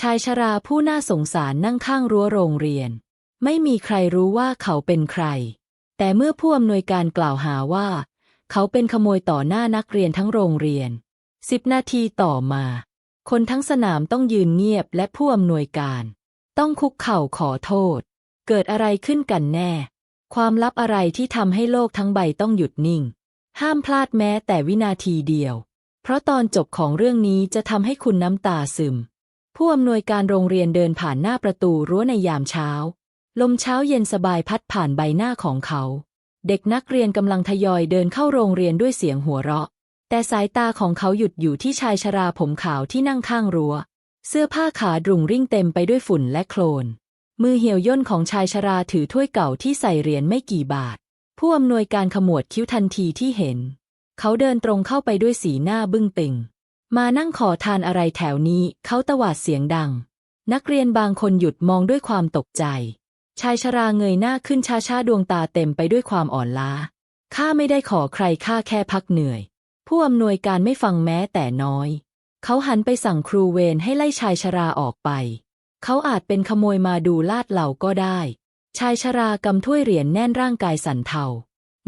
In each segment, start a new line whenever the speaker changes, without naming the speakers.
ชายชราผู้น่าสงสารนั่งข้างรั้วโรงเรียน ไม่มีใครรู้ว่าเขาเป็นใคร แต่เมื่อผู้อำนวยการกล่าวหาว่า เขาเป็นขโมยต่อหน้านักเรียนทั้งโรงเรียนสิบนาทีต่อมา คนทั้งสนามต้องยืนเงียบและผู้อำนวยการ ต้องคุกเข่าขอโทษ เกิดอะไรขึ้นกันแน่ ความลับอะไรที่ทำให้โลกทั้งใบต้องหยุดนิ่ง ห้ามพลาดแม้แต่วินาทีเดียว เพราะตอนจบของเรื่องนี้จะทำให้คุณน้ำตาซึม ผู้อำนวยการโรงเรียนเดินผ่านหน้าประตูรั้วในยามเช้า ลมเช้าเย็นสบายพัดผ่านใบหน้าของเขา เด็กนักเรียนกำลังทยอยเดินเข้าโรงเรียนด้วยเสียงหัวเราะ แต่สายตาของเขาหยุดอยู่ที่ชายชราผมขาวที่นั่งข้างรั้ว เสื้อผ้าขาดรุงริ่งเต็มไปด้วยฝุ่นและโคลน มือเหี่ยวย่นของชายชราถือถ้วยเก่าที่ใส่เหรียญไม่กี่บาท ผู้อำนวยการขมวดคิ้วทันทีที่เห็น เขาเดินตรงเข้าไปด้วยสีหน้าบึ้งตึง มานั่งขอทานอะไรแถวนี้ เขาตวาดเสียงดัง นักเรียนบางคนหยุดมองด้วยความตกใจ ชายชราเงยหน้าขึ้นช้าๆ ดวงตาเต็มไปด้วยความอ่อนล้า ข้าไม่ได้ขอใครข้าแค่พักเหนื่อย ผู้อำนวยการไม่ฟังแม้แต่น้อย เขาหันไปสั่งครูเวรให้ไล่ชายชราออกไป เขาอาจเป็นขโมยมาดูลาดเหล่าก็ได้ ชายชรากำถ้วยเหรียญแน่นร่างกายสั่นเทา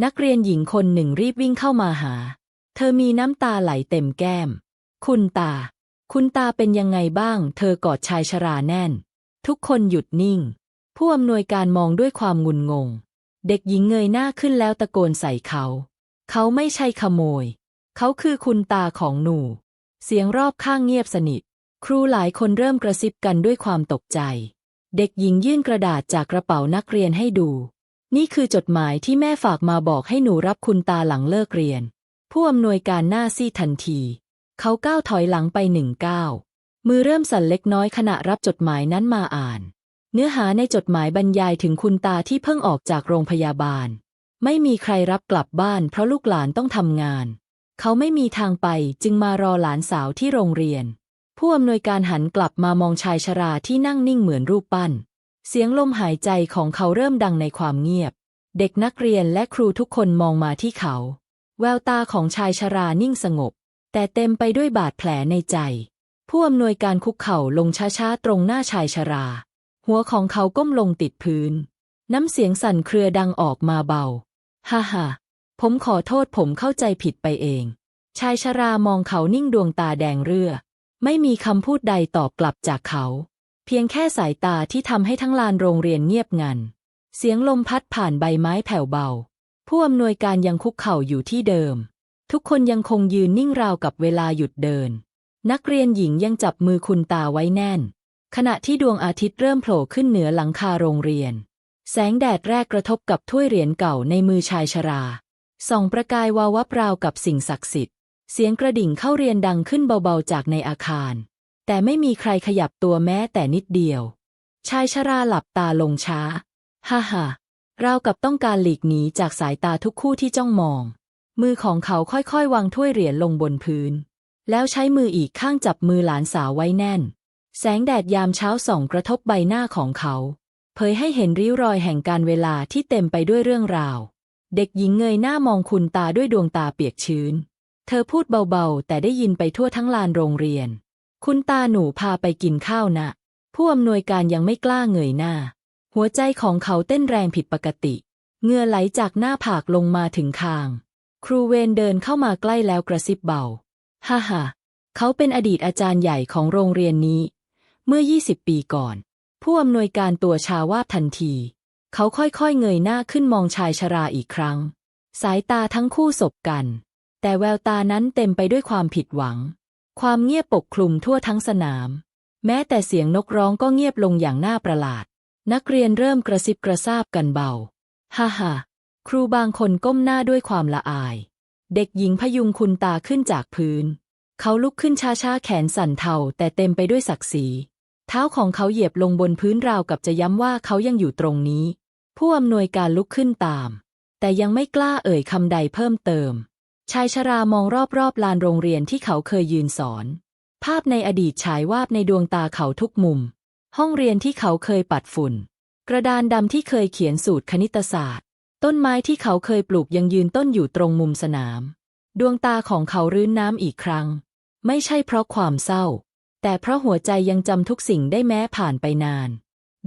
นักเรียนหญิงคนหนึ่งรีบวิ่งเข้ามาหา เธอมีน้ำตาไหลเต็มแก้ม คุณตา คุณตาเป็นยังไงบ้าง เธอกอดชายชราแน่น ทุกคนหยุดนิ่ง ผู้อำนวยการมองด้วยความงุนงง เด็กหญิงเงยหน้าขึ้นแล้วตะโกนใส่เขา เขาไม่ใช่ขโมย เขาคือคุณตาของหนู เสียงรอบข้างเงียบสนิท ครูหลายคนเริ่มกระซิบกันด้วยความตกใจ เด็กหญิงยื่นกระดาษจากกระเป๋านักเรียนให้ดู นี่คือจดหมายที่แม่ฝากมาบอกให้หนูรับคุณตาหลังเลิกเรียน ผู้อำนวยการหน้าซีดทันที เขาก้าวถอยหลังไปหนึ่งก้าวมือเริ่มสั่นเล็กน้อยขณะรับจดหมายนั้นมาอ่าน เนื้อหาในจดหมายบรรยายถึงคุณตาที่เพิ่งออกจากโรงพยาบาล ไม่มีใครรับกลับบ้านเพราะลูกหลานต้องทำงาน เขาไม่มีทางไปจึงมารอหลานสาวที่โรงเรียน ผู้อำนวยการหันกลับมามองชายชราที่นั่งนิ่งเหมือนรูปปั้น เสียงลมหายใจของเขาเริ่มดังในความเงียบ เด็กนักเรียนและครูทุกคนมองมาที่เขา แววตาของชายชรานิ่งสงบ แต่เต็มไปด้วยบาดแผลในใจ ผู้อำนวยการคุกเข่าลงช้าๆตรงหน้าชายชรา หัวของเขาก้มลงติดพื้น น้ำเสียงสั่นเครือดังออกมาเบา ฮ่าฮ่าผมขอโทษผมเข้าใจผิดไปเอง ชายชรามองเขานิ่งดวงตาแดงเรือ ไม่มีคำพูดใดตอบกลับจากเขา เพียงแค่สายตาที่ทำให้ทั้งลานโรงเรียนเงียบงัน เสียงลมพัดผ่านใบไม้แผ่วเบา ผู้อำนวยการยังคุกเข่าอยู่ที่เดิม ทุกคนยังคงยืนนิ่งราวกับเวลาหยุดเดิน นักเรียนหญิงยังจับมือคุณตาไว้แน่น ขณะที่ดวงอาทิตย์เริ่มโผล่ขึ้นเหนือหลังคาโรงเรียน แสงแดดแรกกระทบกับถ้วยเหรียญเก่าในมือชายชรา ส่องประกายวาววับราวกับสิ่งศักดิ์สิทธิ์ เสียงกระดิ่งเข้าเรียนดังขึ้นเบาๆจากในอาคาร แต่ไม่มีใครขยับตัวแม้แต่นิดเดียว ชายชราหลับตาลงช้า ฮ่าฮ่าราวกับต้องการหลีกหนีจากสายตาทุกคู่ที่จ้องมอง มือของเขาค่อยๆ วางถ้วยเหรียญลงบนพื้น แล้วใช้มืออีกข้างจับมือหลานสาวไว้แน่น แสงแดดยามเช้าส่องกระทบใบหน้าของเขา เผยให้เห็นริ้วรอยแห่งการเวลาที่เต็มไปด้วยเรื่องราว เด็กหญิงเงยหน้ามองคุณตาด้วยดวงตาเปียกชื้น เธอพูดเบาๆ แต่ได้ยินไปทั่วทั้งลานโรงเรียน คุณตาหนูพาไปกินข้าวนะ ผู้อำนวยการยังไม่กล้าเงยหน้า หัวใจของเขาเต้นแรงผิดปกติเหงื่อไหลจากหน้าผากลงมาถึงคาง ครูเวนเดินเข้ามาใกล้แล้วกระซิบเบา ฮ่าฮ่าเขาเป็นอดีตอาจารย์ใหญ่ของโรงเรียนนี้ เมื่อ 20 ปีก่อน ผู้อำนวยการตัวชาวาบทันที เขาค่อยๆเงยหน้าขึ้นมองชายชราอีกครั้ง สายตาทั้งคู่สบกัน แต่แววตานั้นเต็มไปด้วยความผิดหวัง ความเงียบปกคลุมทั่วทั้งสนาม แม้แต่เสียงนกร้องก็เงียบลงอย่างน่าประหลาด นักเรียนเริ่มกระซิบกระซาบกันเบา ฮ่าฮ่า ครูบางคนก้มหน้าด้วยความละอาย เด็กหญิงพยุงคุณตาขึ้นจากพื้น เขาลุกขึ้นช้าๆแขนสั่นเทาแต่เต็มไปด้วยศักดิ์ศรี เท้าของเขาเหยียบลงบนพื้นราวกับจะย้ำว่าเขายังอยู่ตรงนี้ ผู้อำนวยการลุกขึ้นตาม แต่ยังไม่กล้าเอ่ยคำใดเพิ่มเติม ชายชรามองรอบๆลานโรงเรียนที่เขาเคยยืนสอน ภาพในอดีตฉายวาบในดวงตาเขาทุกมุม ห้องเรียนที่เขาเคยปัดฝุ่น กระดานดำที่เคยเขียนสูตรคณิตศาสตร์ ต้นไม้ที่เขาเคยปลูกยังยืนต้นอยู่ตรงมุมสนาม ดวงตาของเขารื้นน้ำอีกครั้ง ไม่ใช่เพราะความเศร้า แต่เพราะหัวใจยังจำทุกสิ่งได้แม้ผ่านไปนาน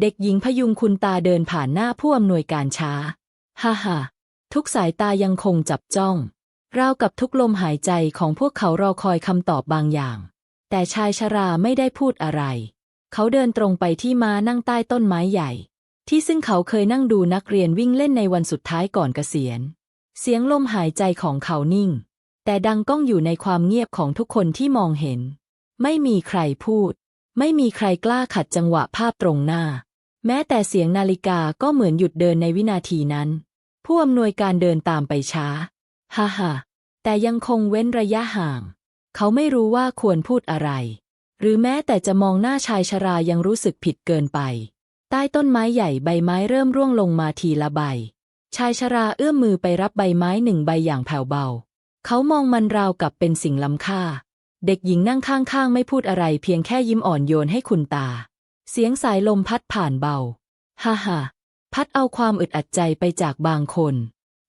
เด็กหญิงพยุงคุณตาเดินผ่านหน้าผู้อำนวยการช้า ฮ่าฮ่าทุกสายตายังคงจับจ้อง ราวกับทุกลมหายใจของพวกเขารอคอยคำตอบบางอย่าง แต่ชายชราไม่ได้พูดอะไร เขาเดินตรงไปที่ม้านั่งใต้ต้นไม้ใหญ่ ที่ซึ่งเขาเคยนั่งดูนักเรียนวิ่งเล่นในวันสุดท้ายก่อนเกษียณ เสียงลมหายใจของเขานิ่ง แต่ดังก้องอยู่ในความเงียบของทุกคนที่มองเห็น ไม่มีใครพูด ไม่มีใครกล้าขัดจังหวะภาพตรงหน้า แม้แต่เสียงนาฬิกาก็เหมือนหยุดเดินในวินาทีนั้น ผู้อำนวยการเดินตามไปช้า ฮ่าฮ่าแต่ยังคงเว้นระยะห่าง เขาไม่รู้ว่าควรพูดอะไร หรือแม้แต่จะมองหน้าชายชรายังรู้สึกผิดเกินไป ใต้ต้นไม้ใหญ่ใบไม้เริ่มร่วงลงมาทีละใบ ชายชราเอื้อมมือไปรับใบไม้หนึ่งใบอย่างแผ่วเบา เขามองมันราวกับเป็นสิ่งล้ำค่า เด็กหญิงนั่งข้างๆ ไม่พูดอะไรเพียงแค่ยิ้มอ่อนโยนให้คุณตา เสียงสายลมพัดผ่านเบา ฮ่าฮ่าพัดเอาความอึดอัดใจไปจากบางคน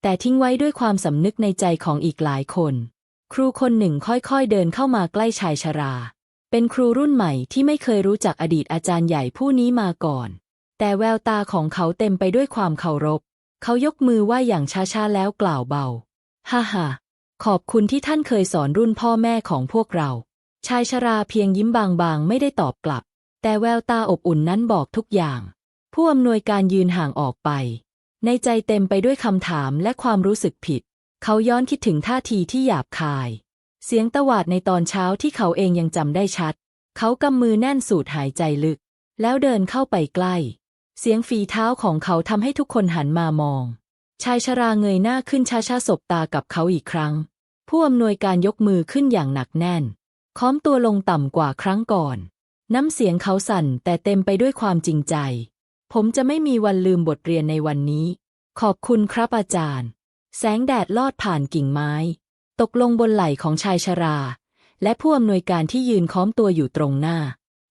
แต่ทิ้งไว้ด้วยความสำนึกในใจของอีกหลายคน ครูคนหนึ่งค่อยๆเดินเข้ามาใกล้ชายชรา เป็นครูรุ่นใหม่ที่ไม่เคยรู้จักอดีตอาจารย์ใหญ่ผู้นี้มาก่อน แต่แววตาของเขาเต็มไปด้วยความเคารพ เขายกมือไหว้อย่างช้าๆแล้วกล่าวเบา ฮ่าฮ่าขอบคุณที่ท่านเคยสอนรุ่นพ่อแม่ของพวกเรา ชายชราเพียงยิ้มบางๆ ไม่ได้ตอบกลับ แต่แววตาอบอุ่นนั้นบอกทุกอย่าง ผู้อำนวยการยืนห่างออกไป ในใจเต็มไปด้วยคำถามและความรู้สึกผิด เขาย้อนคิดถึงท่าทีที่หยาบคาย เสียงตวาดในตอนเช้าที่เขาเองยังจำได้ชัด เขากำมือแน่นสูดหายใจลึก แล้วเดินเข้าไปใกล้ เสียงฝีเท้าของเขาทำให้ทุกคนหันมามอง ชายชราเงยหน้าขึ้นช้าๆสบตากับเขาอีกครั้ง ผู้อำนวยการยกมือขึ้นอย่างหนักแน่น ค้อมตัวลงต่ำกว่าครั้งก่อน น้ำเสียงเขาสั่นแต่เต็มไปด้วยความจริงใจ ผมจะไม่มีวันลืมบทเรียนในวันนี้ ขอบคุณครับอาจารย์ แสงแดดลอดผ่านกิ่งไม้ ตกลงบนไหล่ของชายชรา และผู้อำนวยการที่ยืนค้อมตัวอยู่ตรงหน้า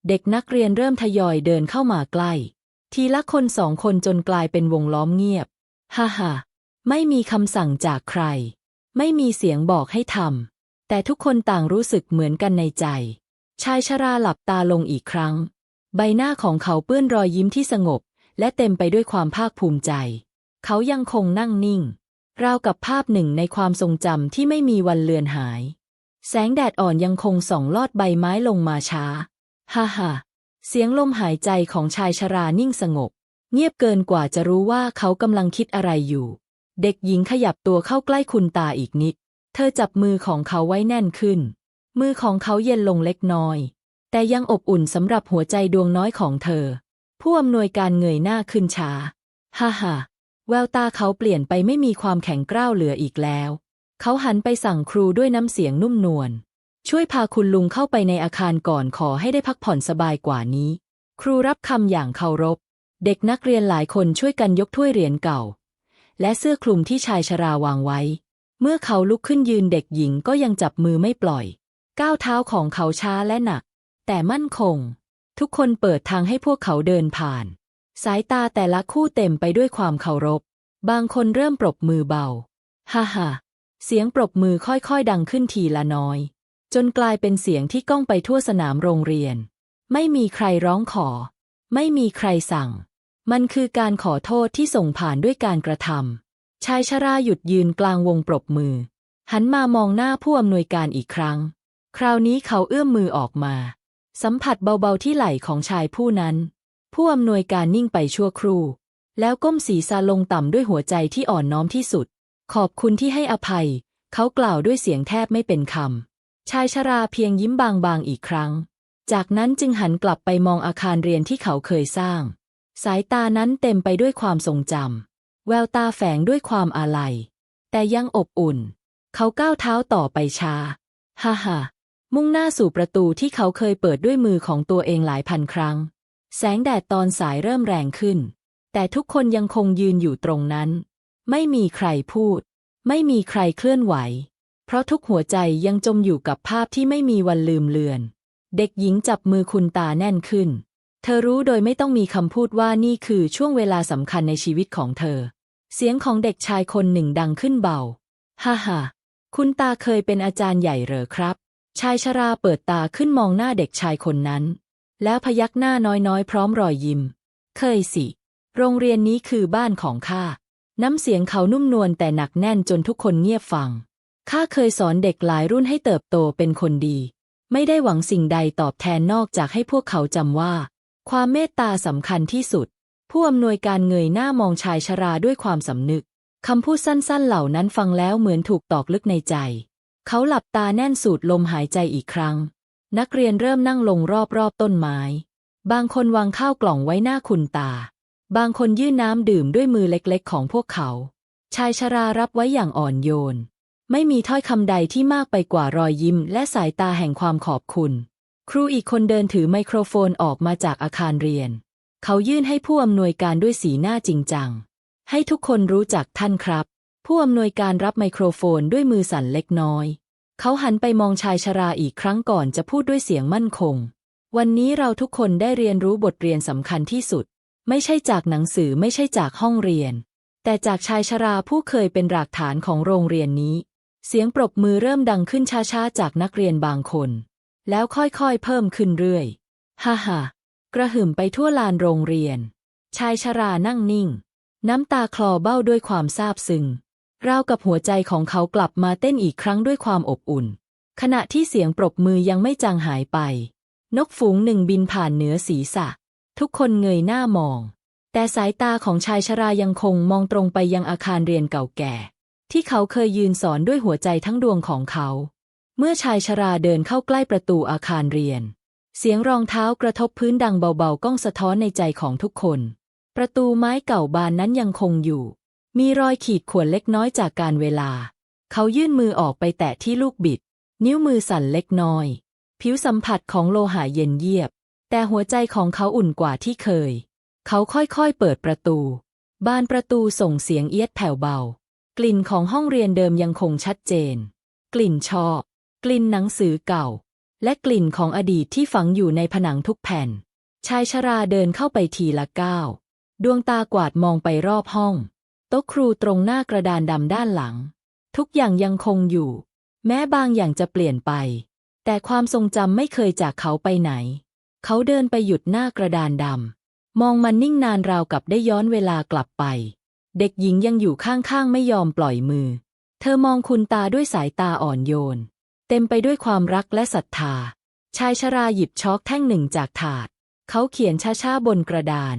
เด็กนักเรียนเริ่มทยอยเดินเข้ามาใกล้ ทีละคนสองคนจนกลายเป็นวงล้อมเงียบ ฮ่าฮ่าไม่มีคำสั่งจากใคร ไม่มีเสียงบอกให้ทำ แต่ทุกคนต่างรู้สึกเหมือนกันในใจ ชายชราหลับตาลงอีกครั้ง ใบหน้าของเขาเปื้อนรอยยิ้มที่สงบ และเต็มไปด้วยความภาคภูมิใจ เขายังคงนั่งนิ่ง ราวกับภาพหนึ่งในความทรงจำที่ไม่มีวันเลือนหาย แสงแดดอ่อนยังคงส่องลอดใบไม้ลงมาช้า ฮ่าฮ่า เสียงลมหายใจของชายชรานิ่งสงบ เงียบเกินกว่าจะรู้ว่าเขากำลังคิดอะไรอยู่ เด็กหญิงขยับตัวเข้าใกล้คุณตาอีกนิด เธอจับมือของเขาไว้แน่นขึ้น มือของเขาเย็นลงเล็กน้อย แต่ยังอบอุ่นสำหรับหัวใจดวงน้อยของเธอ ผู้อำนวยการเงยหน้าขึ้นช้าฮ่าฮ่าแววตาเขาเปลี่ยนไปไม่มีความแข็งกร้าวเหลืออีกแล้ว เขาหันไปสั่งครูด้วยน้ำเสียงนุ่มนวล ช่วยพาคุณลุงเข้าไปในอาคารก่อนขอให้ได้พักผ่อนสบายกว่านี้ ครูรับคำอย่างเคารพ เด็กนักเรียนหลายคนช่วยกันยกถ้วยเหรียญเก่า และเสื้อคลุมที่ชายชราวางไว้ เมื่อเขาลุกขึ้นยืนเด็กหญิงก็ยังจับมือไม่ปล่อย ก้าวเท้าของเขาช้าและหนัก แต่มั่นคง ทุกคนเปิดทางให้พวกเขาเดินผ่าน สายตาแต่ละคู่เต็มไปด้วยความเคารพ บางคนเริ่มปรบมือเบา ฮ่าฮ่าเสียงปรบมือค่อยๆ ดังขึ้นทีละน้อย จนกลายเป็นเสียงที่ก้องไปทั่วสนามโรงเรียน ไม่มีใครร้องขอ ไม่มีใครสั่ง มันคือการขอโทษที่ส่งผ่านด้วยการกระทำชายชราหยุดยืนกลางวงปรบมือ หันมามองหน้าผู้อำนวยการอีกครั้ง คราวนี้เขาเอื้อมมือออกมา สัมผัสเบาๆที่ไหล่ของชายผู้นั้น ผู้อำนวยการนิ่งไปชั่วครู่ แล้วก้มศีรษะลงต่ำด้วยหัวใจที่อ่อนน้อมที่สุด ขอบคุณที่ให้อภัย เขากล่าวด้วยเสียงแทบไม่เป็นคำ ชายชราเพียงยิ้มบางๆอีกครั้ง จากนั้นจึงหันกลับไปมองอาคารเรียนที่เขาเคยสร้าง สายตานั้นเต็มไปด้วยความทรงจำแววตาแฝงด้วยความอาลัย แต่ยังอบอุ่น เขาก้าวเท้าต่อไปช้าฮ่าฮ่ามุ่งหน้าสู่ประตูที่เขาเคยเปิดด้วยมือของตัวเองหลายพันครั้ง แสงแดดตอนสายเริ่มแรงขึ้น แต่ทุกคนยังคงยืนอยู่ตรงนั้น ไม่มีใครพูด ไม่มีใครเคลื่อนไหว เพราะทุกหัวใจยังจมอยู่กับภาพที่ไม่มีวันลืมเลือน เด็กหญิงจับมือคุณตาแน่นขึ้น เธอรู้โดยไม่ต้องมีคำพูดว่านี่คือช่วงเวลาสำคัญในชีวิตของเธอ เสียงของเด็กชายคนหนึ่งดังขึ้นเบา ฮ่าฮ่าคุณตาเคยเป็นอาจารย์ใหญ่เหรอครับ ชายชราเปิดตาขึ้นมองหน้าเด็กชายคนนั้น แล้วพยักหน้าน้อยๆ พร้อมรอยยิ้ม เคยสิ โรงเรียนนี้คือบ้านของข้า น้ำเสียงเขานุ่มนวลแต่หนักแน่นจนทุกคนเงียบฟัง ข้าเคยสอนเด็กหลายรุ่นให้เติบโตเป็นคนดี ไม่ได้หวังสิ่งใดตอบแทนนอกจากให้พวกเขาจำว่า ความเมตตาสำคัญที่สุด ผู้อำนวยการเงยหน้ามองชายชราด้วยความสำนึกคำพูดสั้นๆเหล่านั้นฟังแล้วเหมือนถูกตอกลึกในใจ เขาหลับตาแน่นสูดลมหายใจอีกครั้ง นักเรียนเริ่มนั่งลงรอบๆต้นไม้ บางคนวางข้าวกล่องไว้หน้าคุณตา บางคนยื่นน้ำดื่มด้วยมือเล็กๆ ของพวกเขา ชายชรารับไว้อย่างอ่อนโยน ไม่มีถ้อยคำใดที่มากไปกว่ารอยยิ้ม และสายตาแห่งความขอบคุณ ครูอีกคนเดินถือไมโครโฟนออกมาจากอาคารเรียน เขายื่นให้ผู้อำนวยการด้วยสีหน้าจริงจัง ให้ทุกคนรู้จักท่านครับ ผู้อำนวยการรับไมโครโฟนด้วยมือสั่นเล็กน้อย เขาหันไปมองชายชราอีกครั้งก่อนจะพูดด้วยเสียงมั่นคง วันนี้เราทุกคนได้เรียนรู้บทเรียนสำคัญที่สุด ไม่ใช่จากหนังสือไม่ใช่จากห้องเรียน แต่จากชายชราผู้เคยเป็นรากฐานของโรงเรียนนี้ เสียงปรบมือเริ่มดังขึ้นช้าๆ จากนักเรียนบางคน แล้วค่อยๆ เพิ่มขึ้นเรื่อย ฮ่าฮ่ากระหึ่มไปทั่วลานโรงเรียน ชายชรานั่งนิ่ง น้ำตาคลอเบ้าด้วยความซาบซึ้งราวกับหัวใจของเขากลับมาเต้นอีกครั้งด้วยความอบอุ่น ขณะที่เสียงปรบมือยังไม่จางหายไป นกฝูงหนึ่งบินผ่านเหนือศีรษะ ทุกคนเงยหน้ามอง แต่สายตาของชายชรายังคงมองตรงไปยังอาคารเรียนเก่าแก่ ที่เขาเคยยืนสอนด้วยหัวใจทั้งดวงของเขา เมื่อชายชราเดินเข้าใกล้ประตูอาคารเรียน เสียงรองเท้ากระทบพื้นดังเบาๆ ก้องสะท้อนในใจของทุกคน ประตูไม้เก่าบานนั้นยังคงอยู่ มีรอยขีดข่วนเล็กน้อยจากการเวลา เขายื่นมือออกไปแตะที่ลูกบิด นิ้วมือสั่นเล็กน้อย ผิวสัมผัสของโลหะเย็นเยียบ แต่หัวใจของเขาอุ่นกว่าที่เคย เขาค่อยๆเปิดประตู บานประตูส่งเสียงเอียดแผ่วเบา กลิ่นของห้องเรียนเดิมยังคงชัดเจน กลิ่นชอ กลิ่นหนังสือเก่า และกลิ่นของอดีตที่ฝังอยู่ในผนังทุกแผ่น ชายชราเดินเข้าไปทีละก้าว ดวงตากวาดมองไปรอบห้อง โต๊ะครูตรงหน้ากระดานดำด้านหลัง ทุกอย่างยังคงอยู่ แม้บางอย่างจะเปลี่ยนไป แต่ความทรงจำไม่เคยจากเขาไปไหน เขาเดินไปหยุดหน้ากระดานดำมองมันนิ่งนานราวกับได้ย้อนเวลากลับไป เด็กหญิงยังอยู่ข้างๆ ไม่ยอมปล่อยมือ เธอมองคุณตาด้วยสายตาอ่อนโยน เต็มไปด้วยความรักและศรัทธา ชายชราหยิบช็อกแท่งหนึ่งจากถาด เขาเขียนช้าๆ บนกระดาน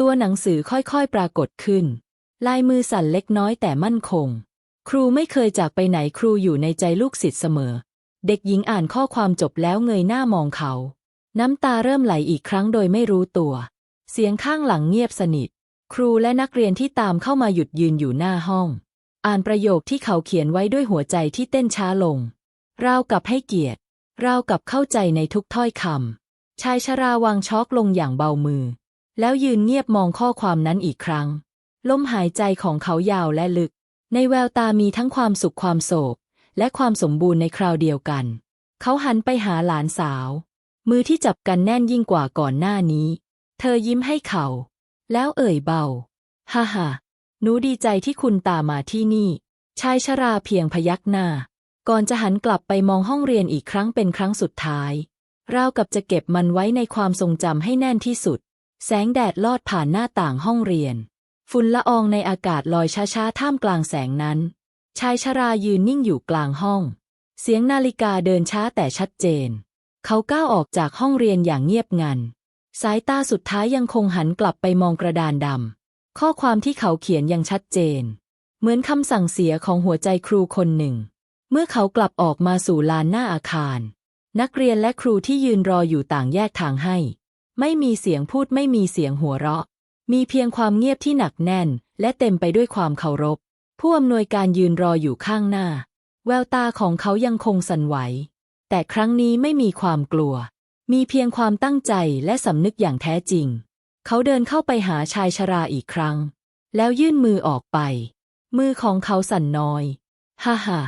ตัวหนังสือค่อยๆ ปรากฏขึ้น ลายมือสั่นเล็กน้อยแต่มั่นคง ครูไม่เคยจากไปไหนครูอยู่ในใจลูกศิษย์เสมอ เด็กหญิงอ่านข้อความจบแล้วเงยหน้ามองเขา น้ำตาเริ่มไหลอีกครั้งโดยไม่รู้ตัว เสียงข้างหลังเงียบสนิท ครูและนักเรียนที่ตามเข้ามาหยุดยืนอยู่หน้าห้อง อ่านประโยคที่เขาเขียนไว้ด้วยหัวใจที่เต้นช้าลง ราวกับให้เกียรติ ราวกับเข้าใจในทุกถ้อยคำชายชราวางช็อกลงอย่างเบามือ แล้วยืนเงียบมองข้อความนั้นอีกครั้ง ลมหายใจของเขายาวและลึก ในแววตามีทั้งความสุขความโศก และความสมบูรณ์ในคราวเดียวกัน เขาหันไปหาหลานสาว มือที่จับกันแน่นยิ่งกว่าก่อนหน้านี้ เธอยิ้มให้เขา แล้วเอ่ยเบา ฮ่าฮ่าหนูดีใจที่คุณตามมาที่นี่ ชายชราเพียงพยักหน้า ก่อนจะหันกลับไปมองห้องเรียนอีกครั้งเป็นครั้งสุดท้ายราวกับจะเก็บมันไว้ในความทรงจำให้แน่นที่สุด แสงแดดลอดผ่านหน้าต่างห้องเรียน ฝุ่นละอองในอากาศลอยช้าๆ ท่ามกลางแสงนั้น ชายชรายืนนิ่งอยู่กลางห้อง เสียงนาฬิกาเดินช้าแต่ชัดเจน เขาก้าวออกจากห้องเรียนอย่างเงียบงัน สายตาสุดท้ายยังคงหันกลับไปมองกระดานดำ ข้อความที่เขาเขียนยังชัดเจน เหมือนคำสั่งเสียของหัวใจครูคนหนึ่ง เมื่อเขากลับออกมาสู่ลานหน้าอาคาร นักเรียนและครูที่ยืนรออยู่ต่างแยกทางให้ ไม่มีเสียงพูดไม่มีเสียงหัวเราะ มีเพียงความเงียบที่หนักแน่น และเต็มไปด้วยความเคารพ ผู้อำนวยการยืนรออยู่ข้างหน้า แววตาของเขายังคงสั่นไหว แต่ครั้งนี้ไม่มีความกลัว มีเพียงความตั้งใจและสำนึกอย่างแท้จริง เขาเดินเข้าไปหาชายชราอีกครั้ง แล้วยื่นมือออกไป มือของเขาสั่นน้อย ฮ่าฮ่า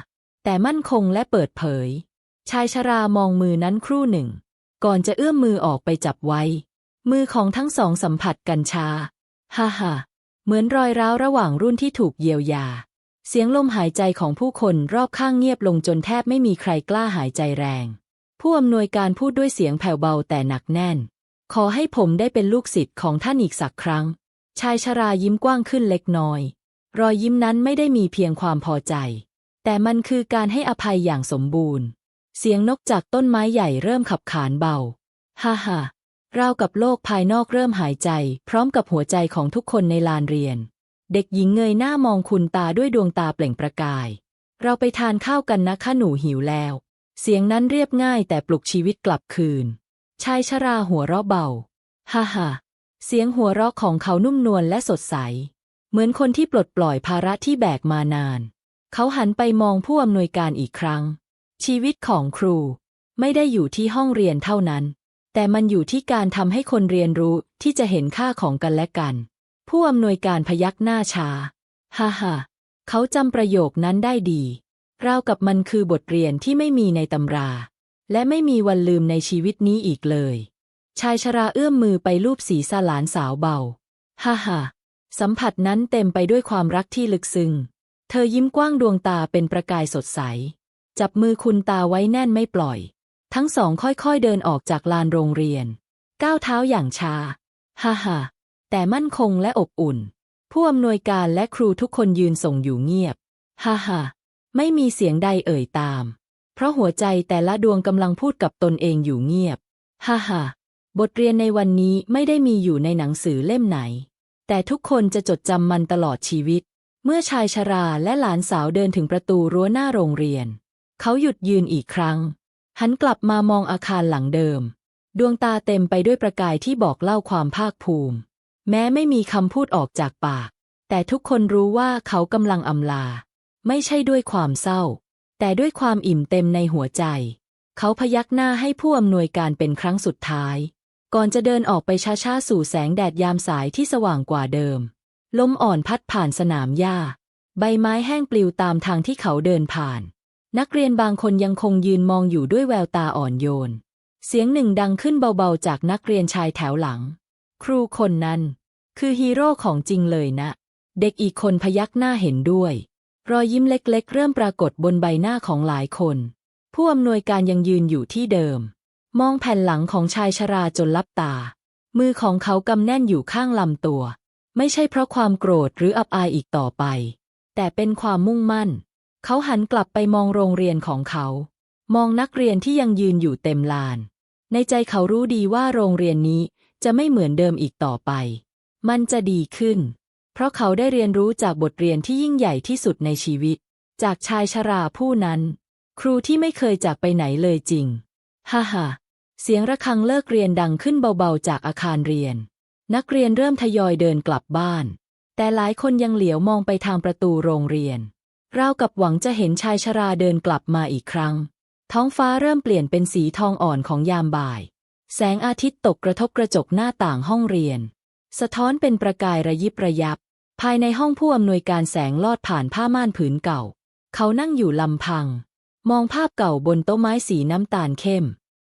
แต่มั่นคงและเปิดเผย ชายชรามองมือนั้นครู่หนึ่ง ก่อนจะเอื้อมมือออกไปจับไว้ มือของทั้งสองสัมผัสกันชา ฮ่าฮ่าเหมือนรอยร้าวระหว่างรุ่นที่ถูกเยียวยา เสียงลมหายใจของผู้คนรอบข้างเงียบลงจนแทบไม่มีใครกล้าหายใจแรง ผู้อำนวยการพูดด้วยเสียงแผ่วเบาแต่หนักแน่น ขอให้ผมได้เป็นลูกศิษย์ของท่านอีกสักครั้ง ชายชรายิ้มกว้างขึ้นเล็กน้อย รอยยิ้มนั้นไม่ได้มีเพียงความพอใจ แต่มันคือการให้อภัยอย่างสมบูรณ์ เสียงนกจากต้นไม้ใหญ่เริ่มขับขานเบา ฮ่าฮ่าราวกับโลกภายนอกเริ่มหายใจ พร้อมกับหัวใจของทุกคนในลานเรียน เด็กหญิงเงยหน้ามองคุณตาด้วยดวงตาเปล่งประกาย เราไปทานข้าวกันนะข้าหนูหิวแล้ว เสียงนั้นเรียบง่ายแต่ปลุกชีวิตกลับคืน ชายชราหัวเราะเบา ฮ่าฮ่าเสียงหัวเราะของเขานุ่มนวลและสดใส เหมือนคนที่ปลดปล่อยภาระที่แบกมานาน เขาหันไปมองผู้อำนวยการอีกครั้ง ชีวิตของครู ไม่ได้อยู่ที่ห้องเรียนเท่านั้น แต่มันอยู่ที่การทำให้คนเรียนรู้ที่จะเห็นค่าของกันและกัน ผู้อำนวยการพยักหน้าช้าฮ่าฮ่าเขาจำประโยคนั้นได้ดี ราวกับมันคือบทเรียนที่ไม่มีในตำรา และไม่มีวันลืมในชีวิตนี้อีกเลย ชายชราเอื้อมมือไปลูบศีรษะหลานสาวเบา ฮ่าฮ่าสัมผัสนั้นเต็มไปด้วยความรักที่ลึกซึ้ง เธอยิ้มกว้างดวงตาเป็นประกายสดใส จับมือคุณตาไว้แน่นไม่ปล่อย ทั้งสองค่อยๆเดินออกจากลานโรงเรียน ก้าวเท้าอย่างช้าฮ่าฮ่าแต่มั่นคงและอบอุ่น ผู้อำนวยการและครูทุกคนยืนส่งอยู่เงียบ ฮ่าฮ่า ไม่มีเสียงใดเอ่ยตาม เพราะหัวใจแต่ละดวงกำลังพูดกับตนเองอยู่เงียบ ฮ่าฮ่าบทเรียนในวันนี้ไม่ได้มีอยู่ในหนังสือเล่มไหน แต่ทุกคนจะจดจำมันตลอดชีวิต เมื่อชายชราและหลานสาวเดินถึงประตูรั้วหน้าโรงเรียน เขาหยุดยืนอีกครั้ง หันกลับมามองอาคารหลังเดิม ดวงตาเต็มไปด้วยประกายที่บอกเล่าความภาคภูมิ แม้ไม่มีคำพูดออกจากปาก แต่ทุกคนรู้ว่าเขากำลังอำลา ไม่ใช่ด้วยความเศร้า แต่ด้วยความอิ่มเต็มในหัวใจ เขาพยักหน้าให้ผู้อำนวยการเป็นครั้งสุดท้าย ก่อนจะเดินออกไปช้าๆสู่แสงแดดยามสายที่สว่างกว่าเดิม ลมอ่อนพัดผ่านสนามหญ้า ใบไม้แห้งปลิวตามทางที่เขาเดินผ่าน นักเรียนบางคนยังคงยืนมองอยู่ด้วยแววตาอ่อนโยน เสียงหนึ่งดังขึ้นเบาๆจากนักเรียนชายแถวหลัง ครูคนนั้น คือฮีโร่ของจริงเลยนะ เด็กอีกคนพยักหน้าเห็นด้วย รอยยิ้มเล็กๆ เริ่มปรากฏบนใบหน้าของหลายคน ผู้อำนวยการยังยืนอยู่ที่เดิม มองแผ่นหลังของชายชราจนลับตา มือของเขากำแน่นอยู่ข้างลำตัว ไม่ใช่เพราะความโกรธหรืออับอายอีกต่อไป แต่เป็นความมุ่งมั่น เขาหันกลับไปมองโรงเรียนของเขา มองนักเรียนที่ยังยืนอยู่เต็มลาน ในใจเขารู้ดีว่าโรงเรียนนี้จะไม่เหมือนเดิมอีกต่อไป มันจะดีขึ้น เพราะเขาได้เรียนรู้จากบทเรียนที่ยิ่งใหญ่ที่สุดในชีวิต จากชายชราผู้นั้น ครูที่ไม่เคยจากไปไหนเลยจริง ฮ่าฮ่าเสียงระฆังเลิกเรียนดังขึ้นเบาๆจากอาคารเรียน นักเรียนเริ่มทยอยเดินกลับบ้าน แต่หลายคนยังเหลียวมองไปทางประตูโรงเรียนราวกับหวังจะเห็นชายชราเดินกลับมาอีกครั้ง ท้องฟ้าเริ่มเปลี่ยนเป็นสีทองอ่อนของยามบ่าย แสงอาทิตย์ตกกระทบกระจกหน้าต่างห้องเรียน สะท้อนเป็นประกายระยิบระยับ ภายในห้องผู้อำนวยการแสงลอดผ่านผ้าม่านผืนเก่า เขานั่งอยู่ลำพัง มองภาพเก่าบนโต๊ะไม้สีน้ำตาลเข้ม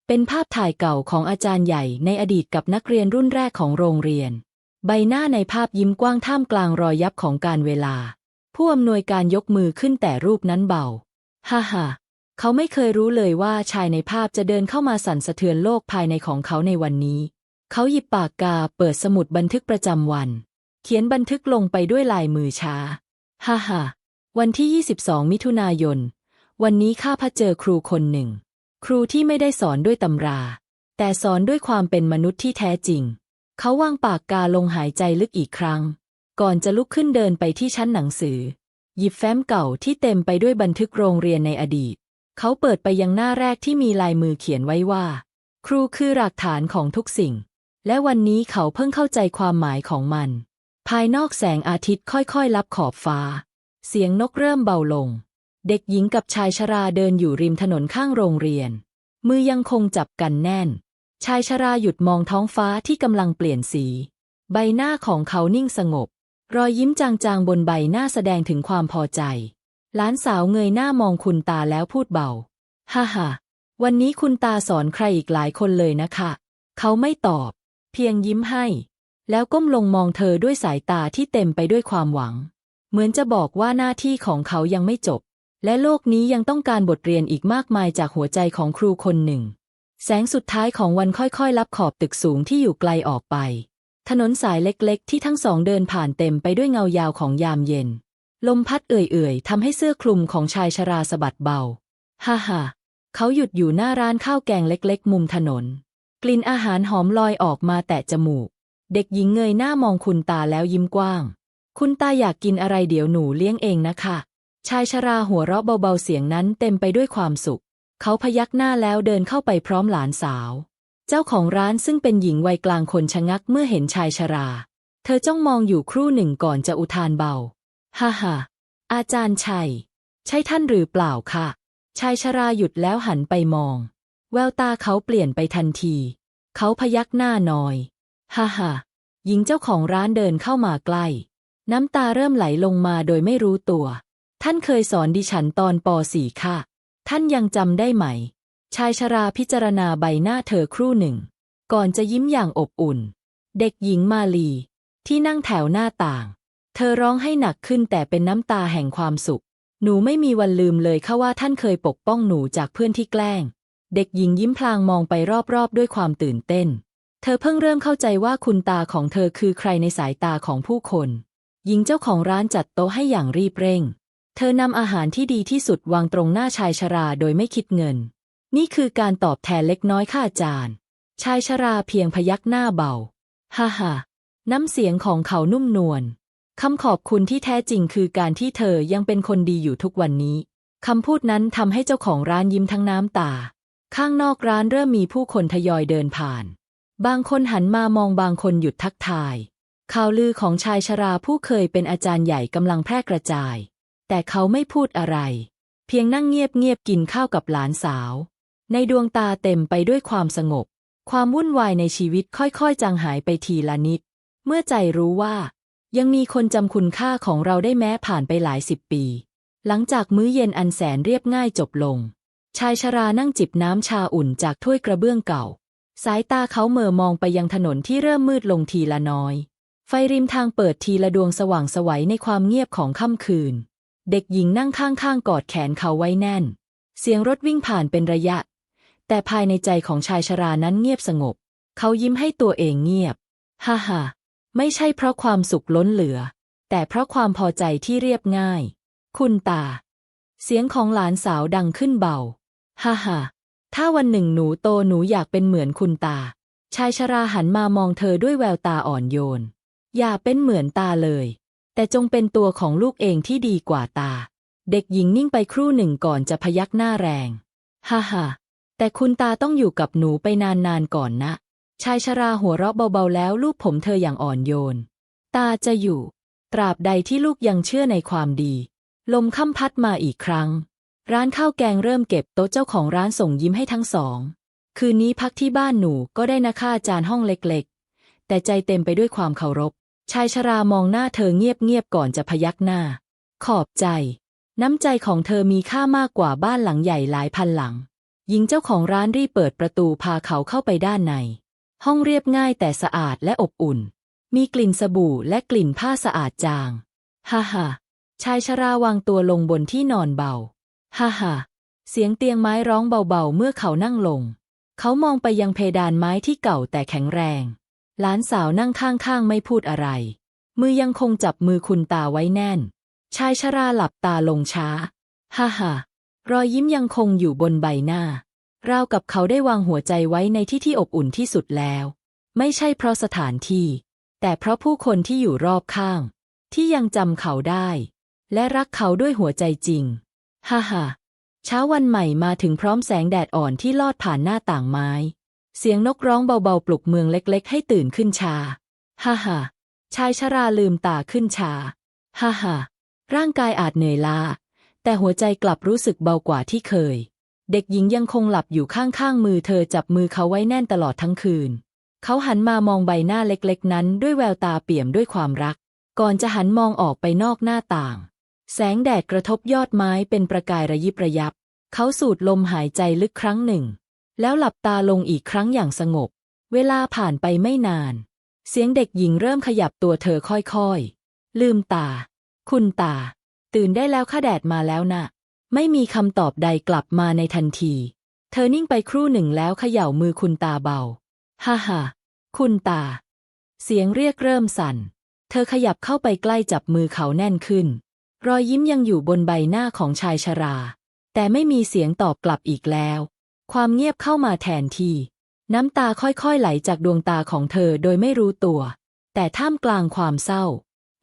เป็นภาพถ่ายเก่าของอาจารย์ใหญ่ในอดีตกับนักเรียนรุ่นแรกของโรงเรียน ใบหน้าในภาพยิ้มกว้างท่ามกลางรอยยับของการเวลา ผู้อำนวยการยกมือขึ้นแต่รูปนั้นเบา ฮ่าฮ่าเขาไม่เคยรู้เลยว่าชายในภาพจะเดินเข้ามาสั่นสะเทือนโลกภายในของเขาในวันนี้ เขาหยิบปากกาเปิดสมุดบันทึกประจำวัน เขียนบันทึกลงไปด้วยลายมือช้าฮ่าฮ่าวันที่ 22 มิถุนายน วันนี้ข้าพเจอครูคนหนึ่ง ครูที่ไม่ได้สอนด้วยตำรา แต่สอนด้วยความเป็นมนุษย์ที่แท้จริง เขาวางปากกาลงหายใจลึกอีกครั้ง ก่อนจะลุกขึ้นเดินไปที่ชั้นหนังสือ หยิบแฟ้มเก่าที่เต็มไปด้วยบันทึกโรงเรียนในอดีต เขาเปิดไปยังหน้าแรกที่มีลายมือเขียนไว้ว่า ครูคือหลักฐานของทุกสิ่ง และวันนี้เขาเพิ่งเข้าใจความหมายของมัน ภายนอกแสงอาทิตย์ค่อยๆ ลับขอบฟ้า เสียงนกเริ่มเบาลง เด็กหญิงกับชายชราเดินอยู่ริมถนนข้างโรงเรียน มือยังคงจับกันแน่น ชายชราหยุดมองท้องฟ้าที่กำลังเปลี่ยนสี ใบหน้าของเขานิ่งสงบ รอยยิ้มจางๆบนใบหน้าแสดงถึงความพอใจ หลานสาวเงยหน้ามองคุณตาแล้วพูดเบา ฮ่าฮ่าวันนี้คุณตาสอนใครอีกหลายคนเลยนะคะ เขาไม่ตอบ เพียงยิ้มให้ แล้วก้มลงมองเธอด้วยสายตาที่เต็มไปด้วยความหวัง เหมือนจะบอกว่าหน้าที่ของเขายังไม่จบ และโลกนี้ยังต้องการบทเรียนอีกมากมายจากหัวใจของครูคนหนึ่ง แสงสุดท้ายของวันค่อยๆ ลับขอบตึกสูงที่อยู่ไกลออกไป ถนนสายเล็กๆ ที่ทั้งสองเดินผ่านเต็มไปด้วยเงายาวของยามเย็น ลมพัดเอื่อยๆทำให้เสื้อคลุมของชายชราสะบัดเบา ฮ่าฮ่าเขาหยุดอยู่หน้าร้านข้าวแกงเล็ก ๆ มุมถนน กลิ่นอาหารหอมลอยออกมาแตะจมูก เด็กหญิงเงยหน้ามองคุณตาแล้วยิ้มกว้าง คุณตาอยากกินอะไรเดี๋ยวหนูเลี้ยงเองนะคะ ชายชราหัวเราะเบาๆเสียงนั้นเต็มไปด้วยความสุข เขาพยักหน้าแล้วเดินเข้าไปพร้อมหลานสาว เจ้าของร้านซึ่งเป็นหญิงวัยกลางคนชะงักเมื่อเห็นชายชรา เธอจ้องมองอยู่ครู่หนึ่งก่อนจะอุทานเบา ฮ่าฮ่าอาจารย์ชัย ใช่ท่านหรือเปล่าคะชายชราหยุดแล้วหันไปมอง แววตาเขาเปลี่ยนไปทันที เขาพยักหน้าน้อย ฮ่าฮ่าหญิงเจ้าของร้านเดินเข้ามาใกล้ น้ำตาเริ่มไหลลงมาโดยไม่รู้ตัว ท่านเคยสอนดิฉันตอนป .4 ค่ะ ท่านยังจำได้ไหม ชายชราพิจารณาใบหน้าเธอครู่หนึ่ง ก่อนจะยิ้มอย่างอบอุ่น เด็กหญิงมาลี ที่นั่งแถวหน้าต่าง เธอร้องให้หนักขึ้นแต่เป็นน้ำตาแห่งความสุข หนูไม่มีวันลืมเลยค่ะว่าท่านเคยปกป้องหนูจากเพื่อนที่แกล้ง เด็กหญิงยิ้มพลางมองไปรอบๆด้วยความตื่นเต้น เธอเพิ่งเริ่มเข้าใจว่าคุณตาของเธอคือใครในสายตาของผู้คน หญิงเจ้าของร้านจัดโต๊ะให้อย่างรีบเร่ง เธอนำอาหารที่ดีที่สุดวางตรงหน้าชายชราโดยไม่คิดเงิน นี่คือการตอบแทนเล็กน้อยค่าจารย์ชายชราเพียงพยักหน้าเบา ฮ่าฮ่าน้ำเสียงของเขานุ่มนวลคำขอบคุณที่แท้จริงคือการที่เธอยังเป็นคนดีอยู่ทุกวันนี้คำพูดนั้นทำให้เจ้าของร้านยิ้มทั้งน้ำตา ข้างนอกร้านเริ่มมีผู้คนทยอยเดินผ่าน บางคนหันมามองบางคนหยุดทักทาย ข่าวลือของชายชราผู้เคยเป็นอาจารย์ใหญ่กำลังแพร่กระจาย แต่เขาไม่พูดอะไร เพียงนั่งเงียบๆกินข้าวกับหลานสาว ในดวงตาเต็มไปด้วยความสงบ ความวุ่นวายในชีวิตค่อยๆ จางหายไปทีละนิด เมื่อใจรู้ว่า ยังมีคนจำคุณค่าของเราได้แม้ผ่านไปหลายสิบปี หลังจากมื้อเย็นอันแสนเรียบง่ายจบลง ชายชรานั่งจิบน้ำชาอุ่นจากถ้วยกระเบื้องเก่า สายตาเขาเหม่อมองไปยังถนนที่เริ่มมืดลงทีละน้อย ไฟริมทางเปิดทีละดวงสว่างสวัยในความเงียบของค่ำคืน เด็กหญิงนั่งข้างๆกอดแขนเขาไว้แน่น เสียงรถวิ่งผ่านเป็นระยะ แต่ภายในใจของชายชรานั้นเงียบสงบ เขายิ้มให้ตัวเองเงียบ ฮ่าฮ่าไม่ใช่เพราะความสุขล้นเหลือ แต่เพราะความพอใจที่เรียบง่าย คุณตา เสียงของหลานสาวดังขึ้นเบา ฮ่าฮ่า ถ้าวันหนึ่งหนูโตหนูอยากเป็นเหมือนคุณตา ชายชราหันมามองเธอด้วยแววตาอ่อนโยน อย่าเป็นเหมือนตาเลย แต่จงเป็นตัวของลูกเองที่ดีกว่าตา เด็กหญิงนิ่งไปครู่หนึ่งก่อนจะพยักหน้าแรง ฮ่าฮ่าแต่คุณตาต้องอยู่กับหนูไปนานๆก่อนนะ ชายชราหัวเราะเบาๆแล้วลูบผมเธออย่างอ่อนโยน ตาจะอยู่ ตราบใดที่ลูกยังเชื่อในความดี ลมค่ำพัดมาอีกครั้ง ร้านข้าวแกงเริ่มเก็บโต๊ะเจ้าของร้านส่งยิ้มให้ทั้งสอง คืนนี้พักที่บ้านหนูก็ได้นะค่าจานห้องเล็กๆ แต่ใจเต็มไปด้วยความเคารพ ชายชรามองหน้าเธอเงียบๆก่อนจะพยักหน้า ขอบใจ น้ำใจของเธอมีค่ามากกว่าบ้านหลังใหญ่หลายพันหลัง หญิงเจ้าของร้านรีบเปิดประตูพาเขาเข้าไปด้านใน ห้องเรียบง่ายแต่สะอาดและอบอุ่น มีกลิ่นสบู่และกลิ่นผ้าสะอาดจาง ฮ่าฮ่าชายชราวางตัวลงบนที่นอนเบา ฮ่าฮ่าเสียงเตียงไม้ร้องเบาๆ เมื่อเขานั่งลง เขามองไปยังเพดานไม้ที่เก่าแต่แข็งแรง หลานสาวนั่งข้างๆ ไม่พูดอะไร มือยังคงจับมือคุณตาไว้แน่น ชายชราหลับตาลงช้า ฮ่าฮ่ารอยยิ้มยังคงอยู่บนใบหน้า ราวกับเขาได้วางหัวใจไว้ในที่ที่อบอุ่นที่สุดแล้ว ไม่ใช่เพราะสถานที่ แต่เพราะผู้คนที่อยู่รอบข้าง ที่ยังจำเขาได้ และรักเขาด้วยหัวใจจริง ฮ่าฮ่าเช้าวันใหม่มาถึงพร้อมแสงแดดอ่อนที่ลอดผ่านหน้าต่างไม้ เสียงนกร้องเบาๆ ปลุกเมืองเล็กๆ ให้ตื่นขึ้นชา ฮ่าฮ่าชายชราลืมตาขึ้นชา ฮ่าฮ่าร่างกายอาจเหนื่อยล้า แต่หัวใจกลับรู้สึกเบากว่าที่เคย เด็กหญิงยังคงหลับอยู่ข้างๆมือเธอจับมือเขาไว้แน่นตลอดทั้งคืน เขาหันมามองใบหน้าเล็กๆ นั้นด้วยแววตาเปี่ยมด้วยความรัก ก่อนจะหันมองออกไปนอกหน้าต่าง แสงแดดกระทบยอดไม้เป็นประกายระยิบระยับ เขาสูดลมหายใจลึกครั้งหนึ่ง แล้วหลับตาลงอีกครั้งอย่างสงบ เวลาผ่านไปไม่นาน เสียงเด็กหญิงเริ่มขยับตัวเธอค่อยๆ ลืมตา คุณตา ตื่นได้แล้วข้าแดดมาแล้วนะ่ะไม่มีคำตอบใดกลับมาในทันที เธอนิ่งไปครู่หนึ่งแล้วเขย่ามือคุณตาเบา ฮ่าฮ่าคุณตา เสียงเรียกเริ่มสั่น เธอขยับเข้าไปใกล้จับมือเขาแน่นขึ้น รอยยิ้มยังอยู่บนใบหน้าของชายชรา แต่ไม่มีเสียงตอบกลับอีกแล้ว ความเงียบเข้ามาแทนที่ น้ำตาค่อยๆไหลจากดวงตาของเธอโดยไม่รู้ตัว แต่ท่ามกลางความเศร้า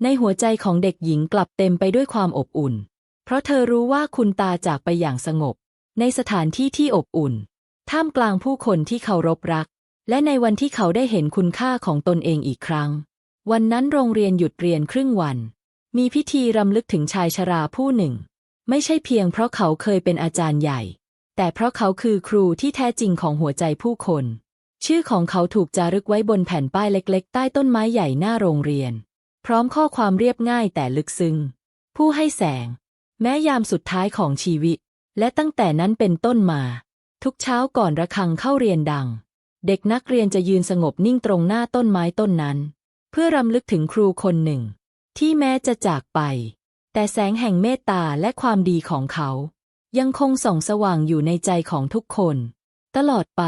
ในหัวใจของเด็กหญิงกลับเต็มไปด้วยความอบอุ่น เพราะเธอรู้ว่าคุณตาจากไปอย่างสงบ ในสถานที่ที่อบอุ่น ท่ามกลางผู้คนที่เคารพรัก และในวันที่เขาได้เห็นคุณค่าของตนเองอีกครั้ง วันนั้นโรงเรียนหยุดเรียนครึ่งวัน มีพิธีรำลึกถึงชายชราผู้หนึ่ง ไม่ใช่เพียงเพราะเขาเคยเป็นอาจารย์ใหญ่ แต่เพราะเขาคือครูที่แท้จริงของหัวใจผู้คน ชื่อของเขาถูกจารึกไว้บนแผ่นป้ายเล็ก ๆ ใต้ต้นไม้ใหญ่หน้าโรงเรียน พร้อมข้อความเรียบง่ายแต่ลึกซึ้งผู้ให้แสง แม้ยามสุดท้ายของชีวิต และตั้งแต่นั้นเป็นต้นมา ทุกเช้าก่อนระฆังเข้าเรียนดัง เด็กนักเรียนจะยืนสงบนิ่งตรงหน้าต้นไม้ต้นนั้น เพื่อรำลึกถึงครูคนหนึ่ง ที่แม้จะจากไป แต่แสงแห่งเมตตาและความดีของเขา ยังคงส่องสว่างอยู่ในใจของทุกคน ตลอดไป